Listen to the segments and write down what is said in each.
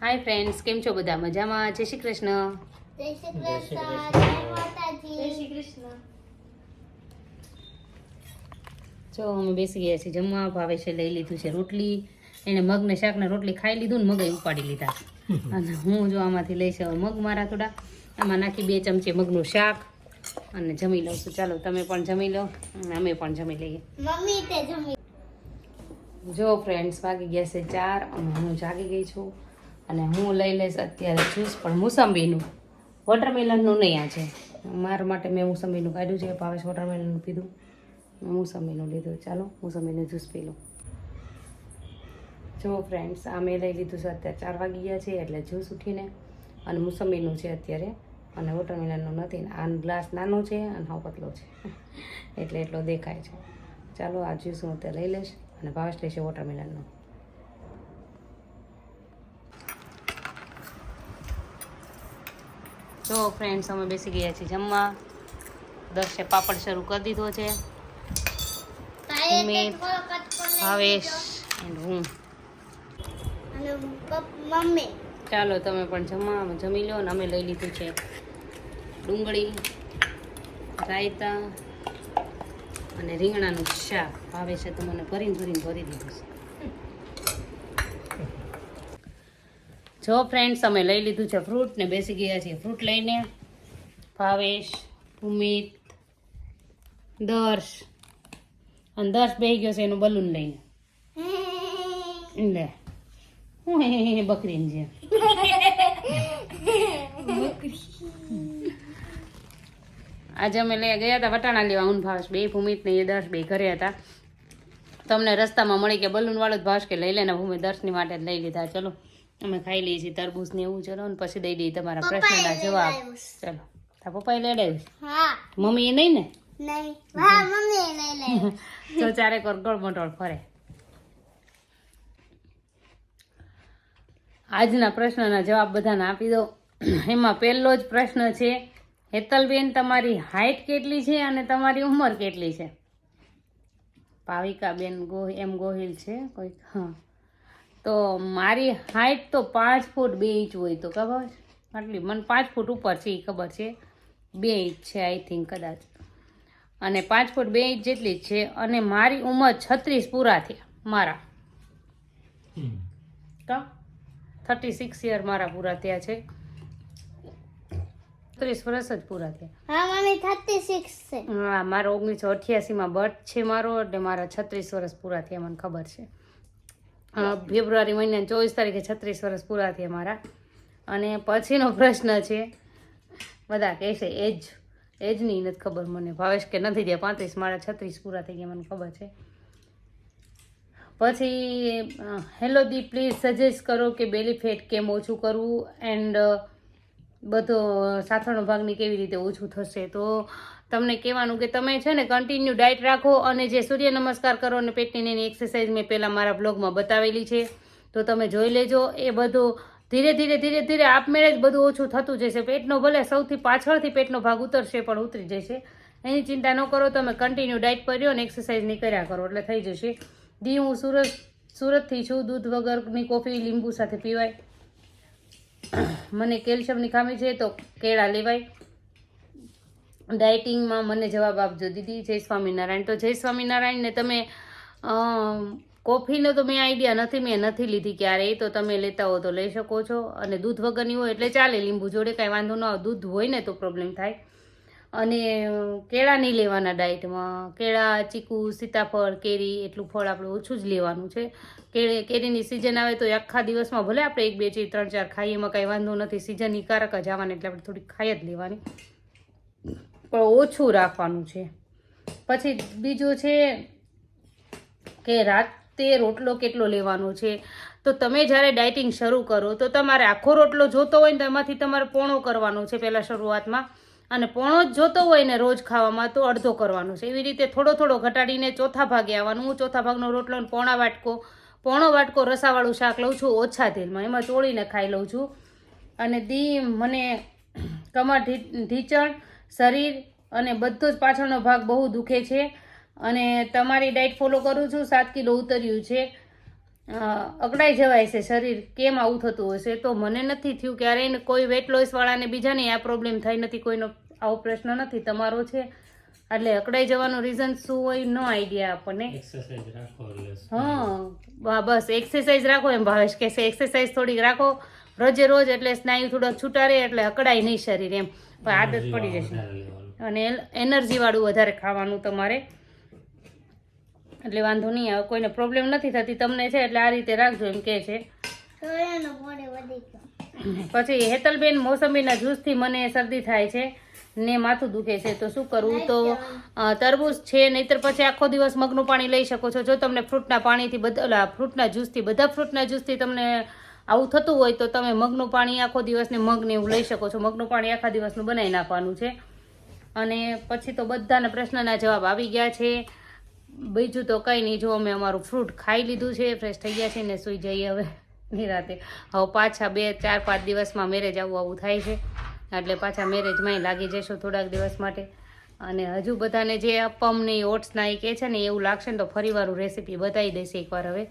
Hi friends કેમ છો બધા? મજામાં? જય શ્રી કૃષ્ણ. જય શ્રી કૃષ્ણ. કૃષ્ણ. જય માતાજી. જય શ્રી કૃષ્ણ. જો અમે બેસી ગયા છીએ જમવા ભાવે છે લઈ લીધું છે રોટલી. એને મગને શાકને રોટલી ખાઈ લીધું ને મગ ઉપાડી લીધા. અને હું જો આમાંથી લઈશ હવે મગ મારા થોડા. આમાં નાખી બે ચમચી મગનું શાક અને જમી લઉં છું. ચાલો તમે પણ જમી લો અને અમે પણ જમી લઈએ. મમ્મી તે જમી જો ફ્રેન્ડ્સ વાગી ગયા છે ચાર અને હું જાગી ગઈ છું અને હું લઈ લઈશ અત્યારે જ્યુસ પણ મોસંબીનું. વોટરમેલનનું નહીં આજે મારા માટે મેં મોસંબીનું કાઢ્યું છે, ભાવેશ વોટરમેલનનું પીધું. મોસંબીનું લીધું. ચાલો, મોસંબીનું જ્યુસ પી લઉં. જો ફ્રેન્ડ્સ આ મેં લઈ લીધું છે, અત્યારે ચાર વાગી ગયા છે, એટલે જ્યુસ ઉઠીને અને મોસંબીનું છે અત્યારે. અને વોટરમેલનનું નથી આ ગ્લાસ નાનો છે અને હા પતલો છે. એટલે એટલો દેખાય છે. ચાલો આ જ્યુસ હું તે લઈ લઈશ અને ભાવેશ લેશે વોટરમેલનનો જો ફ્રેન્ડ્સ અમે બેસી ગયા છીએ જમવા. દર્શે પાપડ શરૂ કરી દીધો છે. લઈ ભાવેશ. એન્ડ હું. અને પપ- મમ્મી. ચાલો તમે પણ જમવા જમી લો અને અમે લઈ લીધું છે ડુંગળી રાયતા અને રીંગણાનું શાક ભાવે છે તો મને ભરીને ભરીને ભરી દીધું છે. જો ફ્રેન્ડ્સ અમે લઈ લીધું છે ફ્રૂટ ને બેસી ગયા છીએ ફ્રૂટ લઈને. ભાવેશ ભૂમિત દર્શ. અને દર્શ બે ગયો છે એનું બલૂન લઈને. લે. હું બકરીને જેમ. આજે અમે લઈ ગયા હતા વટાણા લેવા ઊન ભાવેશ બે ભૂમિત ને એ દર્શ બે ઘરે હતા. તમને રસ્તામાં મળી કે બલૂનવાળો જ ભાવશ કે લઈ લેને ભૂમિ દર્શની માટે જ લઈ લીધા. ચલો અમે ખાઈ લઈએ છીએ તરબૂચ ને એવું ચલો ને પછી દઈ દઈએ તમારા પ્રશ્નના જવાબ. ચલો તા પપ્પાએ લેડાવ્યું મમ્મી એ નહીં ને? તો ચારે વાર મોટોળ ફરે. આજના પ્રશ્નના જવાબ બધાને આપી દો એમાં પહેલો જ પ્રશ્ન છે હેતલબેન તમારી હાઈટ કેટલી છે અને તમારી ઉંમર કેટલી છે? પાવિકાબેન ગો એમ ગોહિલ છે કોઈક હા. તો મારી હાઈટ તો પાંચ ફૂટ બે ઇંચ હોય તો ખબર? આટલી મને પાંચ ફૂટ ઉપર છે એ ખબર છે. બે ઇંચ છે આઈ થિંક કદાચ. અને પાંચ ફૂટ બે ઇંચ જેટલી જ છે અને મારી ઉંમર છત્રીસ પૂરા થયા મારા. કા? થર્ટી સિક્સ યર મારા પૂરા થયા છે. ત્રીસ વર્ષ જ પૂરા થયા. હા મમ્મી થર્ટી સિક્સ છે. હા મારો ઓગણીસો અઠ્યાસીમાં બર્થ છે મારો એટલે મારા છત્રીસ વર્ષ પૂરા થયા મને ખબર છે. ફેબ્રુઆરી મહિના ચોવીસ તારીખે છત્રીસ વર્ષ પૂરા થયા મારા. અને પછીનો પ્રશ્ન છે બધા કહેશે એજ એજની નથી ખબર મને. ભાવેશ કે નથી થયા પાંત્રીસ મારા છત્રીસ પૂરા થઈ ગયા મને ખબર છે. પછી હેલો દી પ્લીઝ સજેસ્ટ કરો કે બેલી ફેટ કેમ ઓછું કરવું? એન્ડ બધો સાથળનો ભાગની કેવી રીતે ઓછું થશે? તો તમને કહેવાનું કે તમે છે ને કન્ટિન્યુ ડાયટ રાખો અને જે સૂર્ય નમસ્કાર કરો અને પેટની એની એક્સરસાઇઝ મેં પહેલાં મારા બ્લોગમાં બતાવેલી છે. તો તમે જોઈ લેજો, એ બધું ધીરે ધીરે ધીરે ધીરે આપમેળે જ બધું ઓછું થતું જશે. પેટનો ભલે સૌથી પાછળથી પેટનો ભાગ ઉતરશે, પણ ઉતરી જશે. એની ચિંતા ન કરો, તમે કન્ટિન્યુ ડાયટ કર્યો અને એક્સરસાઇઝ નહીં કર્યા કરો, એટલે થઈ જશે. દી હું સુરત, સુરતથી છું, દૂધ વગરની કોફી લીંબુ સાથે પીવાય. મને કેલ્શિયમની ખામી છે તો કેળા લેવાય. ડાયટિંગમાં મને જવાબ આપજો દીદી. જય સ્વામિનારાયણ. તો જય સ્વામિનારાયણને તમે કોફીનો તો મેં આઈડિયા નથી, મેં નથી લીધી ક્યારેય. તો તમે લેતા હો તો લઈ શકો છો. અને દૂધ વગરની હોય એટલે ચાલે. લીંબુ જોડે કાંઈ વાંધો ન આવે. દૂધ હોય ને તો પ્રોબ્લેમ થાય. અને કેળા નહીં લેવાના ડાયટમાં. કેળા, ચીકુ, સીતાફળ, કેરી, એટલું ફળ આપણે ઓછું જ લેવાનું છે. કેળે, કેરીની સિઝન આવે તો આખા દિવસમાં ભલે આપણે એક, બે ચી ત્રણ, ચાર ખાઈએ, એમાં કાંઈ વાંધો નથી. સિઝન કારક જ આવવાની, એટલે આપણે થોડી ખાઈ જ લેવાની. પણ ઓછું રાખવાનું છે. પછી બીજું છે કે રાતે રોટલો કેટલો લેવાનો છે. તો તમે જ્યારે ડાયટિંગ શરૂ કરો, તો તમારે આખો રોટલો જોતો હોય ને તો એમાંથી તમારે પોણો કરવાનો છે પહેલાં શરૂઆતમાં. અને પોણો જ જોતો હોય ને રોજ ખાવામાં તો અડધો કરવાનો છે. એવી રીતે થોડો થોડો ઘટાડીને ચોથા ભાગે આવવાનું. હું ચોથા ભાગનો રોટલો અને પોણા વાટકો, પોણો વાટકો રસાવાળું શાક લઉં છું ઓછા તેલમાં. એમાં ચોળીને ખાઈ લઉં છું. અને દી મને કમર ઢીચણ, શરીર અને બધો જ પાછળનો ભાગ બહુ દુખે છે. અને તમારી ડાયટ ફોલો કરું છું. સાત કિલો ઉતર્યું છે. અકળાઈ જવાય છે શરીર. કેમ આવું થતું હશે તો મને નથી થયું ક્યારેય કોઈ વેટ લોસ વાળાને બીજાને આ પ્રોબ્લેમ થઈ નથી કોઈનો આવો પ્રશ્ન નથી તમારો છે. એટલે અકળાઈ જવાનું રીઝન શું હોય નો આઈડિયા આપણને. હા બસ એક્સરસાઇઝ રાખો એમ ભાવેશ કે એક્સરસાઇઝ થોડીક રાખો. રોજે રોજ એટલે સ્નાયુ થોડો છૂટા રહે એટલે અકળાય નહીં શરીર એમ. પણ આદત પડી જશે. અને એનર્જી વાળું વધારે ખાવાનું તમારે. એટલે વાંધો નહીં આવે કોઈને પ્રોબ્લેમ નથી થતી તમને છે એટલે આ રીતે રાખજો એમ કે છે. પછી હેતલબેન મોસંબીના જ્યુસથી મને શરદી થાય છે ને માથું દુખે છે તો શું કરવું તો તરબૂજ તરબૂચ છે નહીતર પછી આખો દિવસ મગનું પાણી લઈ શકો છો. જો તમને ફ્રૂટના પાણીથી બધા ફ્રૂટના જ્યુસથી બધા ફ્રૂટના જ્યુસથી તમને આવું થતું હોય તો તમે મગનું પાણી આખો દિવસને મગને એવું લઈ શકો છો. મગનું પાણી આખા દિવસનું બનાવી નાખવાનું છે. અને પછી તો બધાના પ્રશ્નના જવાબ આવી ગયા છે. બીજું તો કંઈ નહીં, જો અમે અમારું ફ્રૂટ ખાઈ લીધું છે ફ્રેશ થઈ ગયા છે ને સૂઈ જઈએ હવે નિરાતે. હવે પાછા બે, ચાર, પાંચ દિવસમાં મેરેજ આવું આવું થાય છે. એટલે પાછા મેરેજમાંય લાગી જઈશું થોડાક દિવસ માટે. અને હજુ બધાને જે અપમની ઓટ્સના એ કહે છે ને, એવું લાગશે ને તો ફરીવારું રેસીપી બતાવી દઈશ એકવાર હવે.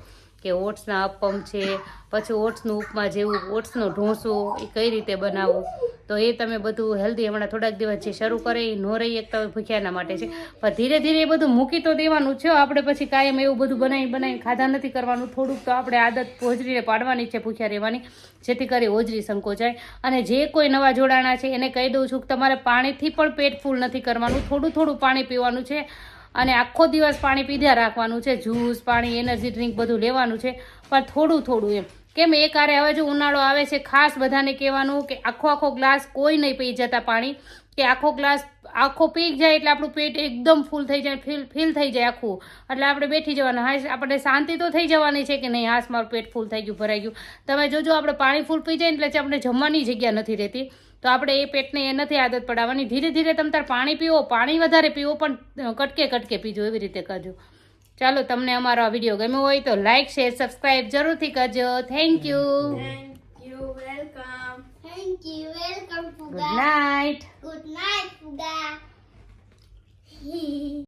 કે ઓટ્સના અપમ છે, પછી ઓટ્સનું ઉપમા જેવું, ઓટ્સનો ઢોંસો, એ કઈ રીતે બનાવવું? તો એ તમે બધું હેલ્ધી હમણાં થોડાક દિવસ જે શરૂ કરે એ નો રહી એક તમે ભૂખ્યાના માટે છે. પણ ધીરે ધીરે એ બધું મૂકી તો દેવાનું છે, આપણે પછી કાયમ એવું બધું બનાવી બનાવી ખાધા નથી કરવાનું. થોડુંક તો આપણે આદત હોજરીને પાડવાની છે, ભૂખ્યા રહેવાની, જેથી કરી હોજરી સંકોચાય. અને જે કોઈ નવા જોડાણા છે એને કહી દઉં છું કે તમારે પાણીથી પણ પેટ ફૂલ નથી કરવાનું. થોડું થોડું પાણી પીવાનું છે. અને આખો દિવસ પાણી પીધા રાખવાનું છે જ્યુસ પાણી એનર્જી ડ્રિંક બધું લેવાનું છે. પણ થોડું થોડું એમ. કેમ એ કારે હવે જો ઉનાળો આવે છે, ખાસ બધાને કહેવાનું કે આખો આખો ગ્લાસ કોઈ નહીં પી જતા પાણી. કે આખો ગ્લાસ આખો પી જાય એટલે આપણું પેટ એકદમ ફૂલ થઈ જાય ફીલ ફીલ થઈ જાય આખું. એટલે આપણે બેઠી જવાનું. હા આપણે શાંતિ તો થઈ જવાની છે કે નહીં? હાસ, મારું પેટ ફૂલ થઈ ગયું, ભરાઈ ગયું. તમે જોજો, આપણે પાણી ફૂલ પી જાય એટલે આપણે જમવાની જગ્યા નથી રહેતી. તો આપણે એ પેટને એ નથી આદત પડાવવાની. ધીરે ધીરે તમે તાર પાણી પીવો પાણી વધારે પીવો પણ કટકે કટકે પીજો એવી રીતે કરજો. ચાલો તમને અમારો આ વીડિયો ગમ્યો હોય તો લાઇક શેર સબસ્ક્રાઈબ જરૂરથી કરજો. Thank you thank you welcome thank you welcome good night good night